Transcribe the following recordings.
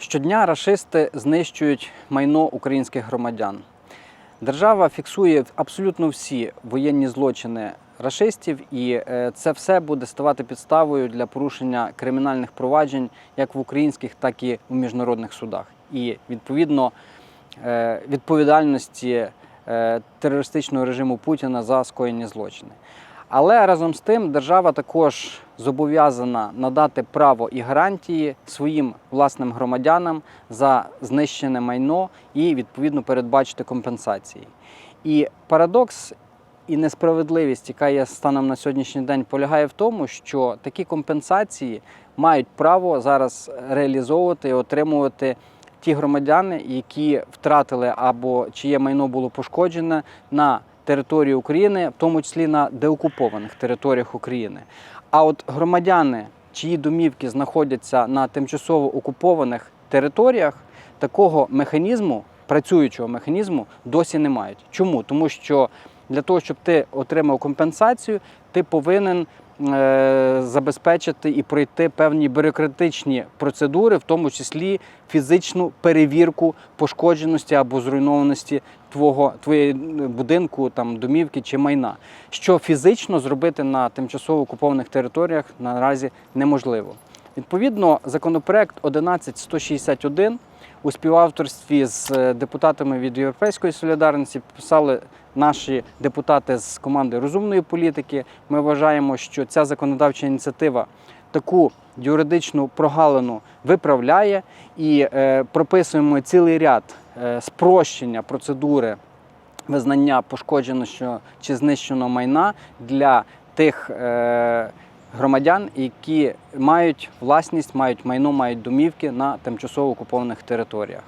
Щодня рашисти знищують майно українських громадян. Держава фіксує абсолютно всі воєнні злочини рашистів, і е, це все буде ставати підставою для порушення кримінальних проваджень як в українських, так і в міжнародних судах. І відповідно е, відповідальності е, терористичного режиму Путіна за скоєні злочини. Але разом з тим держава також зобов'язана надати право і гарантії своїм власним громадянам за знищене майно і відповідно передбачити компенсації. І парадокс і несправедливість, яка є станом на сьогоднішній день, полягає в тому, що такі компенсації мають право зараз реалізовувати і отримувати ті громадяни, які втратили або чиє майно було пошкоджене на території України, в тому числі на деокупованих територіях України. А от громадяни, чиї домівки знаходяться на тимчасово окупованих територіях, такого механізму, працюючого механізму, досі не мають. Чому? Тому що для того, щоб ти отримав компенсацію, ти повинен забезпечити і пройти певні бюрократичні процедури, в тому числі фізичну перевірку пошкодженості або зруйнованості твого твоєї будинку, там домівки чи майна, що фізично зробити на тимчасово окупованих територіях наразі неможливо. Відповідно, законопроект 11161 у співавторстві з е, депутатами від Європейської солідарності писали наші депутати з команди розумної політики. Ми вважаємо, що ця законодавча ініціатива таку юридичну прогалину виправляє і е, прописуємо цілий ряд е, спрощення процедури визнання пошкодженого чи знищеного майна для тих е, громадян, які мають власність, мають майно, мають домівки на тимчасово окупованих територіях.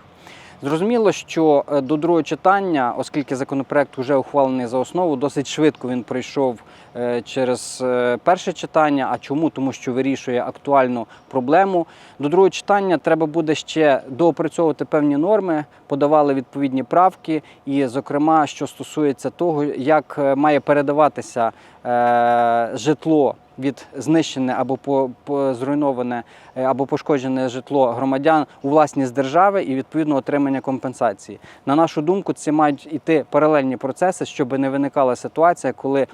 Зрозуміло, що е, до другого читання, оскільки законопроект вже ухвалений за основу, досить швидко він пройшов е, через е, перше читання. А чому? Тому що вирішує актуальну проблему. До другого читання треба буде ще доопрацьовувати певні норми, подавали відповідні правки, і, зокрема, що стосується того, як має передаватися житло від знищене або по, зруйноване е, або пошкоджене житло громадян у власність держави і відповідно отримання компенсації. На нашу думку, це мають іти паралельні процеси, щоб не виникала ситуація, коли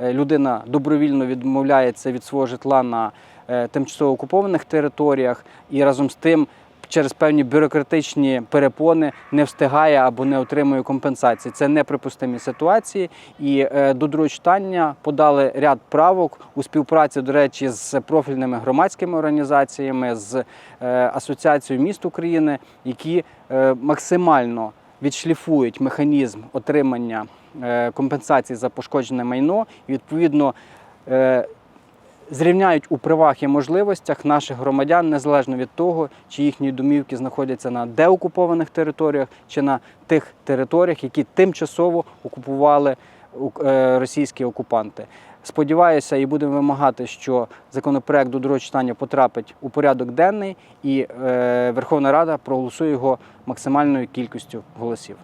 е, людина добровільно відмовляється від свого житла на е, тимчасово окупованих територіях і разом з тим. Через певні бюрократичні перепони не встигає або не отримує компенсації. Це неприпустимі ситуації. І е, до другого читання подали ряд правок у співпраці, до речі, з профільними громадськими організаціями, з е, Асоціацією міст України, які е, максимально відшліфують механізм отримання компенсації за пошкоджене майно і відповідно. Зрівняють у правах і можливостях наших громадян незалежно від того, чи їхні домівки знаходяться на деокупованих територіях, чи на тих територіях, які тимчасово окупували е, російські окупанти. Сподіваюся, і будемо вимагати, що законопроект до другого читання потрапить у порядок денний, і е, Верховна Рада проголосує його максимальною кількістю голосів.